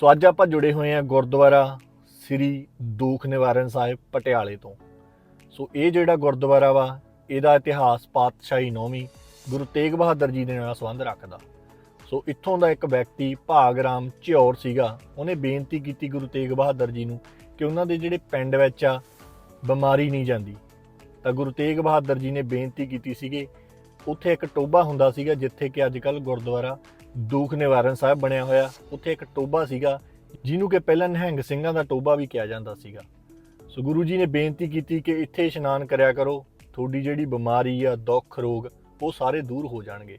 ਸੋ ਅੱਜ ਆਪਾਂ ਜੁੜੇ ਹੋਏ ਹਾਂ ਗੁਰਦੁਆਰਾ ਸ੍ਰੀ ਦੁਖ ਨਿਵਾਰਨ ਸਾਹਿਬ ਪਟਿਆਲੇ ਤੋਂ। ਸੋ ਇਹ ਜਿਹੜਾ ਗੁਰਦੁਆਰਾ ਵਾ, ਇਹਦਾ ਇਤਿਹਾਸ ਪਾਤਸ਼ਾਹੀ ਨੌਵੀਂ ਗੁਰੂ ਤੇਗ ਬਹਾਦਰ ਜੀ ਦੇ ਨਾਲ ਸੰਬੰਧ ਰੱਖਦਾ। ਸੋ ਇੱਥੋਂ ਦਾ ਇੱਕ ਵਿਅਕਤੀ ਭਾਗਰਾਮ ਝਿਉਰ ਸੀਗਾ। ਉਹਨੇ ਬੇਨਤੀ ਕੀਤੀ ਗੁਰੂ ਤੇਗ ਬਹਾਦਰ ਜੀ ਨੂੰ ਕਿ ਉਹਨਾਂ ਦੇ ਜਿਹੜੇ ਪਿੰਡ ਵਿੱਚ ਆ, ਬਿਮਾਰੀ ਨਹੀਂ ਜਾਂਦੀ। ਤਾਂ ਗੁਰੂ ਤੇਗ ਬਹਾਦਰ ਜੀ ਨੇ ਬੇਨਤੀ ਕੀਤੀ ਸੀਗੀ। ਉੱਥੇ ਇੱਕ ਟੋਬਾ ਹੁੰਦਾ ਸੀਗਾ, ਜਿੱਥੇ ਕਿ ਅੱਜ ਕੱਲ ਗੁਰਦੁਆਰਾ ਦੂਖ ਨਿਵਾਰਨ ਸਾਹਿਬ ਬਣਿਆ ਹੋਇਆ, ਉੱਥੇ ਇੱਕ ਟੋਬਾ ਸੀਗਾ, ਜਿਹਨੂੰ ਕਿ ਪਹਿਲਾਂ ਨਿਹੰਗ ਸਿੰਘਾਂ ਦਾ ਟੋਬਾ ਵੀ ਕਿਹਾ ਜਾਂਦਾ ਸੀਗਾ। ਸੋ ਗੁਰੂ ਜੀ ਨੇ ਬੇਨਤੀ ਕੀਤੀ ਕਿ ਇੱਥੇ ਇਸ਼ਨਾਨ ਕਰਿਆ ਕਰੋ, ਤੁਹਾਡੀ ਜਿਹੜੀ ਬਿਮਾਰੀ ਆ, ਦੁੱਖ, ਰੋਗ, ਉਹ ਸਾਰੇ ਦੂਰ ਹੋ ਜਾਣਗੇ।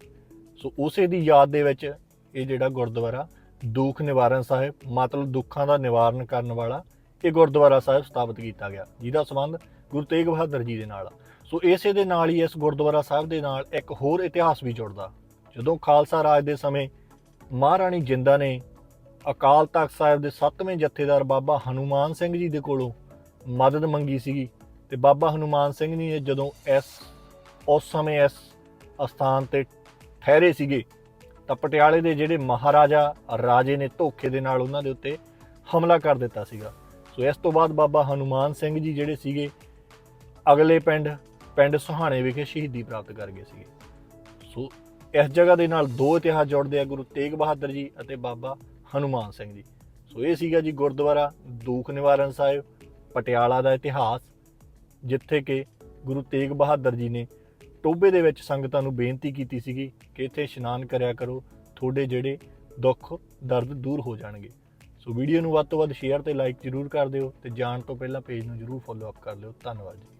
ਸੋ ਉਸੇ ਦੀ ਯਾਦ ਦੇ ਵਿੱਚ ਇਹ ਜਿਹੜਾ ਗੁਰਦੁਆਰਾ, ਦੁੱਖ ਨਿਵਾਰਨ ਸਾਹਿਬ, ਮਤਲਬ ਦੁੱਖਾਂ ਦਾ ਨਿਵਾਰਨ ਕਰਨ ਵਾਲਾ, ਇਹ ਗੁਰਦੁਆਰਾ ਸਾਹਿਬ ਸਥਾਪਿਤ ਕੀਤਾ ਗਿਆ, ਜਿਹਦਾ ਸੰਬੰਧ ਗੁਰੂ ਤੇਗ ਬਹਾਦਰ ਜੀ ਦੇ ਨਾਲ ਸੋ ਇਸੇ ਦੇ ਨਾਲ ਹੀ ਇਸ ਗੁਰਦੁਆਰਾ ਸਾਹਿਬ ਦੇ ਨਾਲ ਇੱਕ ਹੋਰ ਇਤਿਹਾਸ ਵੀ ਜੁੜਦਾ। ਜਦੋਂ ਖਾਲਸਾ ਰਾਜ ਦੇ ਸਮੇਂ ਮਹਾਰਾਣੀ ਜਿੰਦਾ ਨੇ ਅਕਾਲ ਤਖਤ ਸਾਹਿਬ ਦੇ 7ਵੇਂ ਜਥੇਦਾਰ ਬਾਬਾ ਹਨੂਮਾਨ ਸਿੰਘ ਜੀ ਦੇ ਕੋਲੋਂ ਮਦਦ ਮੰਗੀ ਸੀਗੀ ਤੇ ਬਾਬਾ ਹਨੂਮਾਨ ਸਿੰਘ ਜੀ ਨੇ ਜਦੋਂ ਇਸ, ਉਸ ਸਮੇਂ ਇਸ ਅਸਥਾਨ ਤੇ ਠਹਿਰੇ ਸੀਗੇ, ਤਾਂ ਪਟਿਆਲੇ ਦੇ ਜਿਹੜੇ ਮਹਾਰਾਜਾ ਰਾਜੇ ਨੇ ਧੋਖੇ ਦੇ ਨਾਲ ਉਹਨਾਂ ਦੇ ਉੱਤੇ ਹਮਲਾ ਕਰ ਦਿੱਤਾ ਸੀਗਾ। ਸੋ ਇਸ ਤੋਂ ਬਾਅਦ ਬਾਬਾ ਹਨੂਮਾਨ ਸਿੰਘ ਜੀ ਜਿਹੜੇ ਸੀਗੇ, ਅਗਲੇ ਪਿੰਡ ਪਿੰਡ ਸੁਹਾਣੇ ਵਿਖੇ ਸ਼ਹੀਦੀ ਪ੍ਰਾਪਤ ਕਰ ਗਏ ਸੀਗੇ। ਸੋ ਇਸ ਜਗ੍ਹਾ ਦੇ ਨਾਲ ਦੋ ਇਤਿਹਾਸ ਜੁੜਦੇ ਆ, ਗੁਰੂ ਤੇਗ ਬਹਾਦਰ ਜੀ ਅਤੇ ਬਾਬਾ ਹਨੂਮਾਨ ਸਿੰਘ ਜੀ। ਸੋ ਇਹ ਸੀਗਾ ਜੀ ਗੁਰਦੁਆਰਾ ਦੂਖ ਨਿਵਾਰਨ ਸਾਹਿਬ, ਪਟਿਆਲਾ ਦਾ ਇਤਿਹਾਸ, ਜਿੱਥੇ ਕਿ ਗੁਰੂ ਤੇਗ ਬਹਾਦਰ ਜੀ ਨੇ ਟੋਬੇ ਦੇ ਵਿੱਚ ਸੰਗਤਾਂ ਨੂੰ ਬੇਨਤੀ ਕੀਤੀ ਸੀਗੀ ਕਿ ਇੱਥੇ ਇਸ਼ਨਾਨ ਕਰਿਆ ਕਰੋ, ਤੁਹਾਡੇ ਜਿਹੜੇ ਦੁੱਖ, ਦਰਦ ਦੂਰ ਹੋ ਜਾਣਗੇ। ਸੋ ਵੀਡੀਓ ਨੂੰ ਵੱਧ ਤੋਂ ਵੱਧ ਸ਼ੇਅਰ ਤੇ ਲਾਈਕ ਜ਼ਰੂਰ ਕਰ ਦਿਓ ਤੇ ਜਾਣ ਤੋਂ ਪਹਿਲਾਂ ਪੇਜ ਨੂੰ ਜ਼ਰੂਰ ਫੋਲੋ ਅਪ ਕਰ ਲਿਓ। ਧੰਨਵਾਦ ਜੀ।